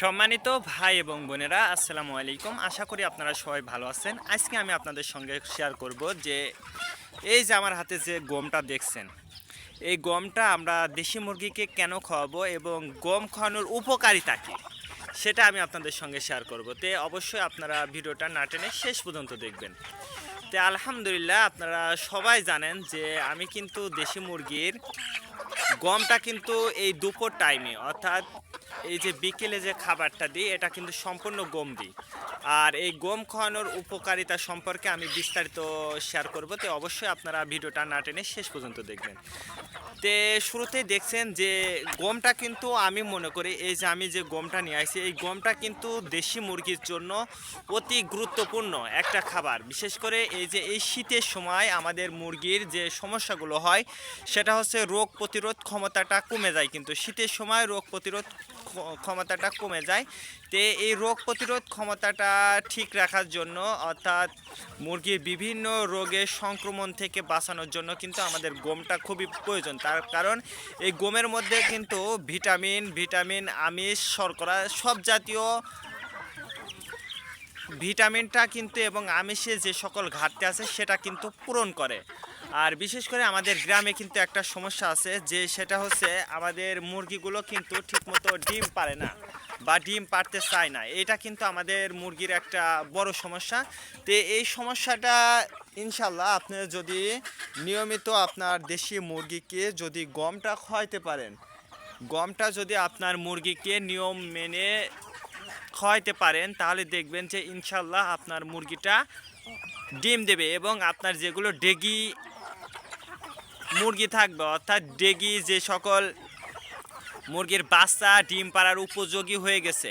সম্মানিত ভাই এবং বোনেরা, আসসালামু আলাইকুম। আশা করি আপনারা সবাই ভালো আছেন। আজকে আমি আপনাদের সঙ্গে শেয়ার করব যে, এই যে আমার হাতে যে গমটা দেখছেন, এই গমটা আমরা দেশি মুরগিকে কেন খাওয়াবো এবং গম খাওয়ানোর উপকারিতা কী, সেটা আমি আপনাদের সঙ্গে শেয়ার করব। তে অবশ্যই আপনারা ভিডিওটা না টেনে শেষ পর্যন্ত দেখবেন। তে আলহামদুলিল্লাহ আপনারা সবাই জানেন যে, আমি কিন্তু দেশি মুরগির গমটা কিন্তু এই দুপুর টাইমে অর্থাৎ এই যে বিকেলে যে খাবারটা দিই এটা কিন্তু সম্পূর্ণ গম দিই আর এই গম খাওয়ানোর উপকারিতা সম্পর্কে আমি বিস্তারিত শেয়ার করব। তো অবশ্যই আপনারা ভিডিওটা না টেনে শেষ পর্যন্ত দেখবেন। তে শুরুতেই দেখছেন যে, গমটা কিন্তু আমি মনে করি, এই যে আমি যে গমটা নিয়ে আসি এই গমটা কিন্তু দেশি মুরগির জন্য অতি গুরুত্বপূর্ণ একটা খাবার। বিশেষ করে এই যে এই শীতের সময় আমাদের মুরগির যে সমস্যাগুলো হয়, সেটা হচ্ছে রোগ প্রতিরোধ ক্ষমতাটা কমে যায় কিন্তু। শীতের সময় রোগ প্রতিরোধ ক্ষমতাটা কমে যায়। তে এই রোগ প্রতিরোধ ক্ষমতাটা ঠিক রাখার জন্য, অর্থাৎ মুরগির বিভিন্ন রোগের সংক্রমণ থেকে বাঁচানোর জন্য কিন্তু আমাদের গমটা খুবই প্রয়োজন। তার কারণ এই গমের মধ্যে কিন্তু ভিটামিন ভিটামিন, আমিষ, শর্করা সব জাতীয় ভিটামিনটা কিন্তু এবং আমিষে যে সকল ঘাটতি আছে সেটা কিন্তু পূরণ করে। আর বিশেষ করে আমাদের গ্রামে কিন্তু একটা সমস্যা আছে, যে সেটা হচ্ছে আমাদের মুরগিগুলো কিন্তু ঠিকমতো ডিম পারে না বা ডিম পারতে চায় না। এটা কিন্তু আমাদের মুরগির একটা বড় সমস্যা। তো এই সমস্যাটা ইনশাল্লাহ আপনি যদি নিয়মিত আপনার দেশি মুরগিকে যদি গমটা খাওয়াইতে পারেন, গমটা যদি আপনার মুরগিকে নিয়ম মেনে খাওয়াইতে পারেন, তাহলে দেখবেন যে ইনশাল্লাহ আপনার মুরগিটা ডিম দেবে এবং আপনার যেগুলো ডেগি মুরগি থাকবে, অর্থাৎ ডেগি যে সকল মুরগির বাচ্চা ডিম পাড়ার উপযোগী হয়ে গেছে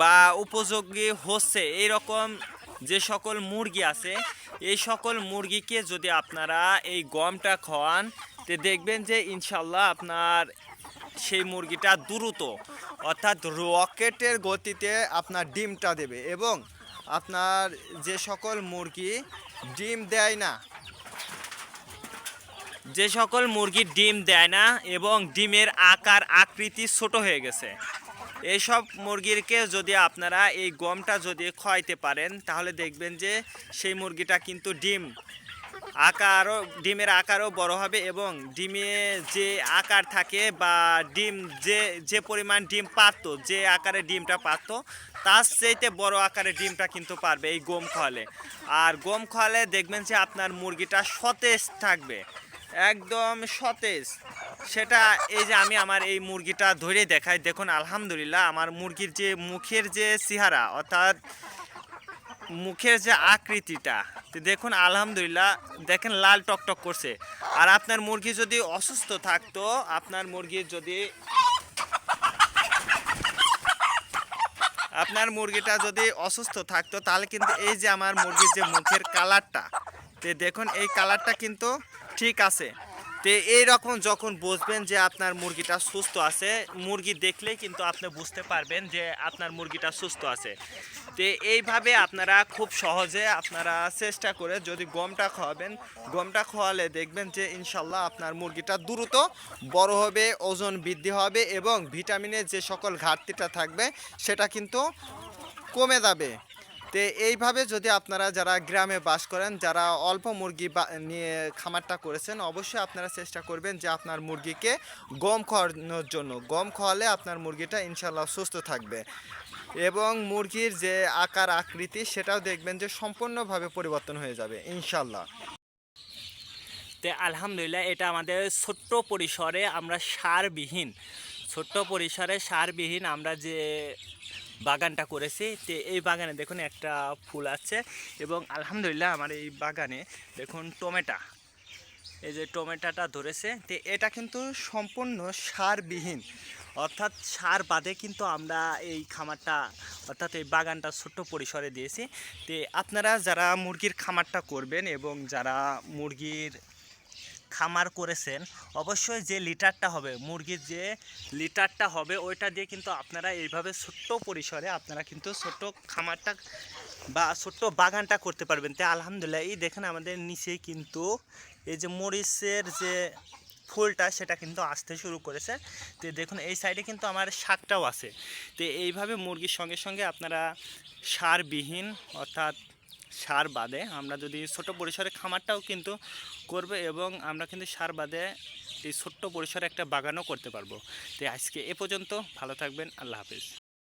বা উপযোগী হচ্ছে এই রকম যে সকল মুরগি আছে, এই সকল মুরগিকে যদি আপনারা এই গমটা খাওয়ান, তে দেখবেন যে ইনশাল্লাহ আপনার সেই মুরগিটা দ্রুত, অর্থাৎ রকেটের গতিতে আপনার ডিমটা দেবে এবং আপনার যে সকল মুরগি ডিম দেয় না যে সকল মুরগি ডিম দেয় না এবং ডিমের আকার, আকৃতি ছোট হয়ে গেছে এইসব মুরগিরকে যদি আপনারা এই গমটা যদি খাওয়াইতে পারেন, তাহলে দেখবেন যে সেই মুরগিটা কিন্তু ডিম আকারও, ডিমের আকারও বড় হবে এবং ডিমে যে আকার থাকে বা ডিম যে যে পরিমাণ ডিম পারতো, যে আকারে ডিমটা পারতো, তার চাইতে বড় আকারে ডিমটা কিন্তু পারবে এই গম খাওয়ালে আর গম খাওয়ালে দেখবেন যে আপনার মুরগিটা সতেজ থাকবে। একদম সতেজ। সেটা এই যে আমি আমার এই মুরগিটা ধরে দেখাই। দেখুন, আলহামদুলিল্লাহ আমার মুরগির যে মুখের যে চেহারা, অর্থাৎ মুখের যে আকৃতিটা, তো দেখুন, আলহামদুলিল্লাহ দেখেন, লাল টকটক করছে। আর আপনার মুরগি যদি অসুস্থ থাকতো, আপনার মুরগির যদি আপনার মুরগিটা যদি অসুস্থ থাকতো, তাহলে কিন্তু এই যে আমার মুরগির যে মুখের কালারটা, তো দেখুন, এই কালারটা কিন্তু ঠিক আছে। তো এইরকম যখন বুঝবেন যে আপনার মুরগিটা সুস্থ আছে, মুরগি দেখলেই কিন্তু আপনি বুঝতে পারবেন যে আপনার মুরগিটা সুস্থ আছে। তো এইভাবে আপনারা খুব সহজে আপনারা চেষ্টা করে যদি গমটা খাওয়াবেন, গমটা খাওয়ালে দেখবেন যে ইনশাল্লাহ আপনার মুরগিটা দ্রুত বড় হবে, ওজন বৃদ্ধি হবে এবং ভিটামিনের যে সকল ঘাটতিটা থাকবে, সেটা কিন্তু কমে যাবে। তো এইভাবে যদি আপনারা যারা গ্রামে বাস করেন, যারা অল্প মুরগি নিয়ে খামারটা করেছেন, অবশ্যই আপনারা চেষ্টা করবেন যে আপনার মুরগিকে গম খাওয়ানোর জন্য। গম খাওয়ালে আপনার মুরগিটা ইনশাল্লাহ সুস্থ থাকবে। এবং মুরগির যে আকার, আকৃতি, সেটাও দেখবেন যে সম্পূর্ণভাবে পরিবর্তন হয়ে যাবে ইনশাল্লাহ তো আলহামদুলিল্লাহ, এটা আমাদের ছোট্ট পরিসরে আমরা সারবিহীন, ছোট্ট পরিসরে সারবিহীন আমরা যে বাগানটা করেছি। তো এই বাগানে দেখুন একটা ফুল আছে এবং আলহামদুলিল্লাহ আমার এই বাগানে দেখুন টমেটা। এই যে টমেটোটা ধরেছে, তো এটা কিন্তু সম্পূর্ণ সারবিহীন। অর্থাৎ সার বাদে কিন্তু আমরা এই খামারটা, অর্থাৎ এই বাগানটা ছোট্ট পরিসরে দিয়েছি। তো আপনারা যারা মুরগির খামারটা করবেন এবং যারা মুরগির খামার করেছেন, অবশ্যই যে লিটারটা হবে, মুরগির যে লিটারটা হবে, ওইটা দিয়ে কিন্তু আপনারা এইভাবে ছোট্ট পরিসরে আপনারা কিন্তু ছোট্ট খামারটা বা ছোট্ট বাগানটা করতে পারবেন। তাই আলহামদুলিল্লাহ, এই দেখেন আমাদের নিচে কিন্তু এই যে মরিচের যে ফুলটা, সেটা কিন্তু আসতে শুরু করেছে। তো দেখুন, এই সাইডে কিন্তু আমার শাকটাও আছে। তো এইভাবে মুরগির সঙ্গে সঙ্গে আপনারা সারবিহীন, অর্থাৎ সার বাদে আমরা যদি ছোট পরিসরে খামারটাও কিন্তু করবে এবং আমরা কিন্তু সার বাদে এই ছোট্ট পরিসরে একটা বাগানও করতে পারব। তো আজকে এ পর্যন্ত, ভালো থাকবেন, আল্লাহ হাফিজ।